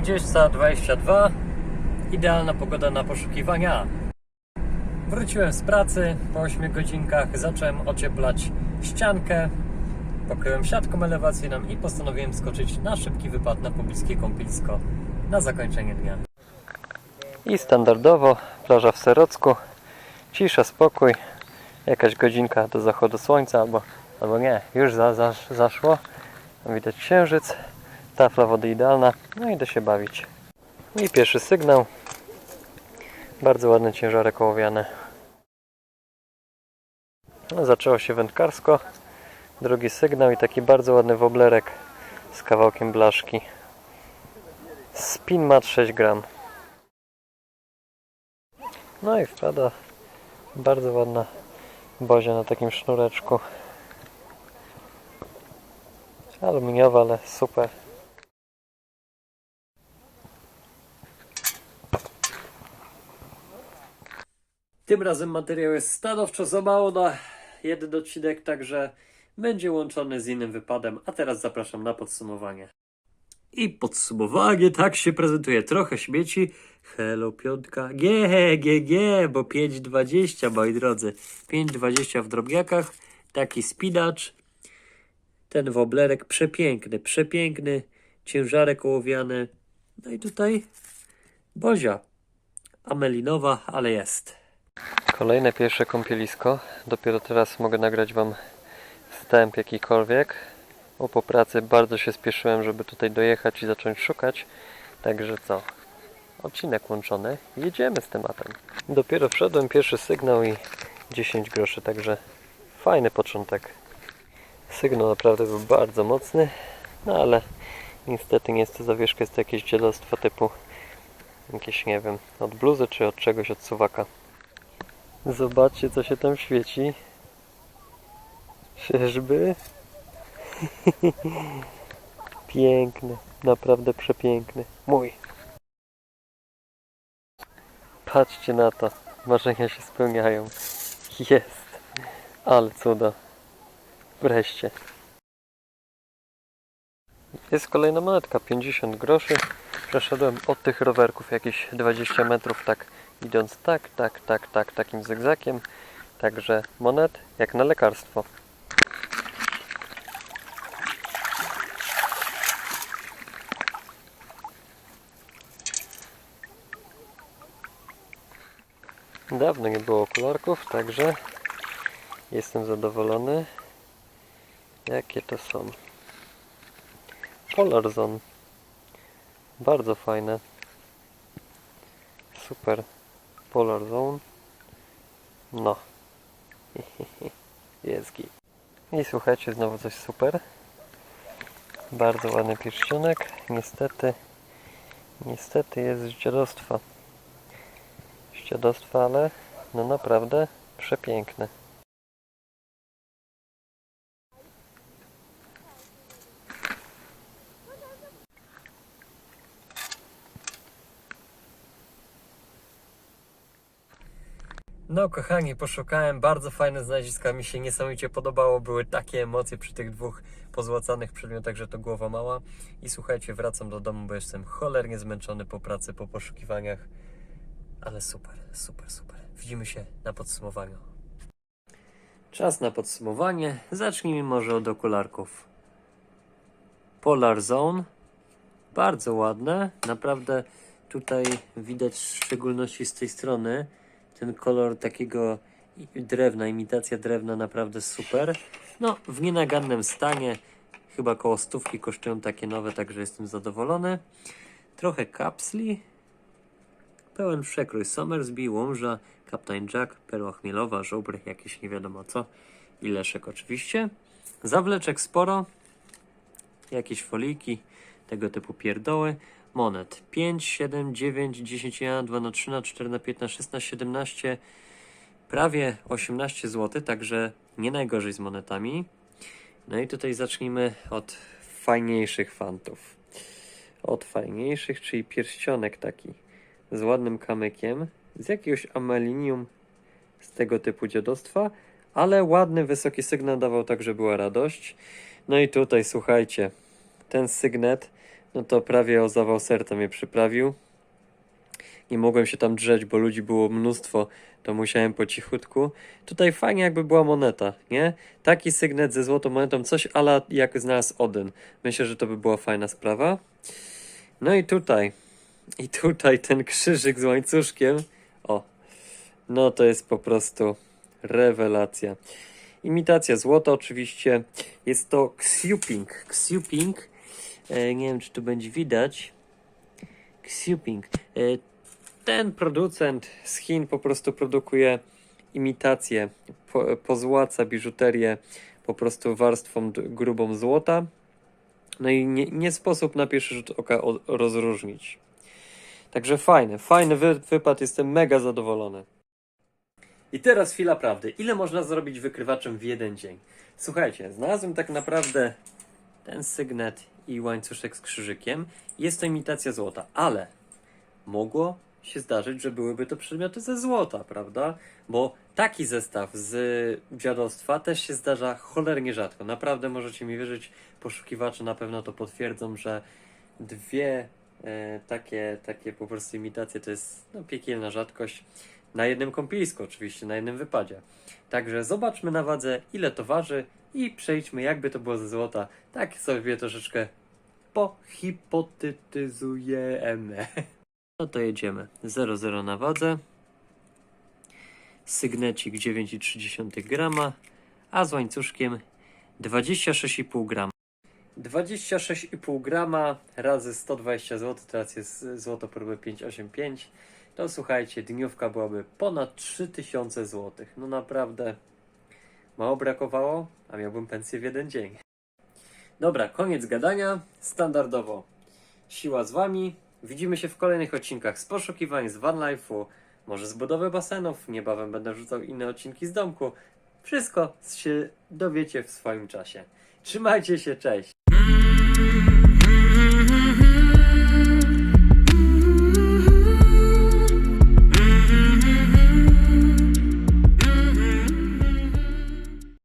20.22. Idealna pogoda na poszukiwania. Wróciłem z pracy po 8 godzinkach. Zacząłem ocieplać ściankę. Pokryłem siatką elewacyjną i postanowiłem skoczyć na szybki wypad na pobliskie kąpielisko na zakończenie dnia. I standardowo plaża w Serocku. Cisza, spokój. Jakaś godzinka do zachodu słońca, albo, albo nie, już za, za, zaszło. Widać księżyc, tafla wody idealna, no i da się bawić. I pierwszy sygnał. Bardzo ładny ciężarek ołowiany. No, zaczęło się wędkarsko. Drugi sygnał i taki bardzo ładny woblerek z kawałkiem blaszki. Spin mat 6 gram. No i wpada bardzo ładna bozia na takim sznureczku. Aluminiowa, ale super. Tym razem materiał jest stanowczo za mało na jeden odcinek, także będzie łączony z innym wypadem. A teraz zapraszam na podsumowanie. I podsumowanie tak się prezentuje. Trochę śmieci. Hello piątka. G, G, G, bo 5,20 moi drodzy. 5,20 w drobniakach. Taki spinacz. Ten woblerek przepiękny, przepiękny. Ciężarek ołowiany. No i tutaj bozia. Amelinowa, ale jest. Kolejne pierwsze kąpielisko. Dopiero teraz mogę nagrać Wam wstęp jakikolwiek. Bo po pracy bardzo się spieszyłem, żeby tutaj dojechać i zacząć szukać. Także co? Odcinek łączony. Jedziemy z tematem. Dopiero wszedłem, pierwszy sygnał i 10 groszy, także fajny początek. Sygnał naprawdę był bardzo mocny, no ale niestety nie jest to zawieszka, jest to jakieś dzielostwo typu jakieś, nie wiem, od bluzy czy od czegoś, od suwaka. Zobaczcie, co się tam świeci. Czyżby? Piękny, naprawdę przepiękny. Mój. Patrzcie na to. Marzenia się spełniają. Jest. Ale cuda. Wreszcie. Jest kolejna monetka, 50 groszy. Przeszedłem od tych rowerków jakieś 20 metrów, tak idąc tak, tak, tak, tak, takim zygzakiem. Także monet jak na lekarstwo. Dawno nie było okularków, także jestem zadowolony. Jakie to są? Polar Zone. Bardzo fajne. Super. Polar Zone. No. Jest. I słuchajcie, znowu coś super. Bardzo ładny pierścionek. Niestety, niestety jest z dziadostwa. Z dziadostwa, ale no naprawdę przepiękny. No kochani, poszukałem bardzo fajne znaleziska, mi się niesamowicie podobało, były takie emocje przy tych dwóch pozłacanych przedmiotach, że to głowa mała. I słuchajcie, wracam do domu, bo jestem cholernie zmęczony po pracy, po poszukiwaniach. Ale super, super, super. Widzimy się na podsumowaniu. Czas na podsumowanie. Zacznijmy może od okularków. Polar Zone. Bardzo ładne. Naprawdę tutaj widać w szczególności z tej strony ten kolor takiego drewna, imitacja drewna naprawdę super. No, w nienagannym stanie. Chyba koło stówki kosztują takie nowe, także jestem zadowolony. Trochę kapsli. Pełen przekrój Somersby, Łomża, Captain Jack, Perła Chmielowa, żubry, jakieś nie wiadomo co. I leszek oczywiście. Zawleczek sporo. Jakieś foliki, tego typu pierdoły. Monet 5, 7, 9, 10, 1, 2 na 3 na 4 na 5 na 6 na 17, prawie 18 zł, także nie najgorzej z monetami. No i tutaj zacznijmy od fajniejszych fantów. Od fajniejszych, czyli pierścionek taki z ładnym kamykiem, z jakiegoś amelinium z tego typu dziadostwa, ale ładny, wysoki sygnał dawał tak, że była radość. No i tutaj słuchajcie, ten sygnet No to prawie o zawał serca mnie przyprawił. Nie mogłem się tam drzeć, bo ludzi było mnóstwo, to musiałem po cichutku. Tutaj fajnie jakby była moneta, nie? Taki sygnet ze złotą monetą, coś ala jak znalazł Odyn. Myślę, że to by była fajna sprawa. No i tutaj, i tutaj ten krzyżyk z łańcuszkiem. O, no to jest po prostu rewelacja. Imitacja złota oczywiście. Jest to Xiuping. Xiuping. E, nie wiem, czy tu będzie widać. Xiuping. E, ten producent z Chin po prostu produkuje imitację, po, pozłaca biżuterię po prostu warstwą grubą złota. No i nie, nie sposób na pierwszy rzut oka rozróżnić. Także fajny, fajny wy, wypad, jestem mega zadowolony. I teraz chwila prawdy. Ile można zrobić wykrywaczem w jeden dzień? Słuchajcie, znalazłem tak naprawdę ten sygnet i łańcuszek z krzyżykiem. Jest to imitacja złota, ale mogło się zdarzyć, że byłyby to przedmioty ze złota, prawda? Bo taki zestaw z dziadostwa też się zdarza cholernie rzadko. Naprawdę możecie mi wierzyć, poszukiwacze na pewno to potwierdzą, że dwie e, takie, takie po prostu imitacje to jest no, piekielna rzadkość. Na jednym kąpilisku oczywiście, na jednym wypadzie. Także zobaczmy na wadze, ile to waży i przejdźmy, jakby to było ze złota. Tak sobie troszeczkę pohipotetyzujemy. No to jedziemy. 0,0 na wadze. Sygnecik 9,3 grama, a z łańcuszkiem 26,5 grama. 26,5 grama razy 120 zł, teraz jest złoto próby 585. To słuchajcie, dniówka byłaby ponad 3000 zł. No naprawdę mało brakowało, a miałbym pensję w jeden dzień. Dobra, koniec gadania. Standardowo siła z wami. Widzimy się w kolejnych odcinkach z poszukiwań z van life'u, może z budowy basenów. Niebawem będę wrzucał inne odcinki z domku. Wszystko się dowiecie w swoim czasie. Trzymajcie się, cześć!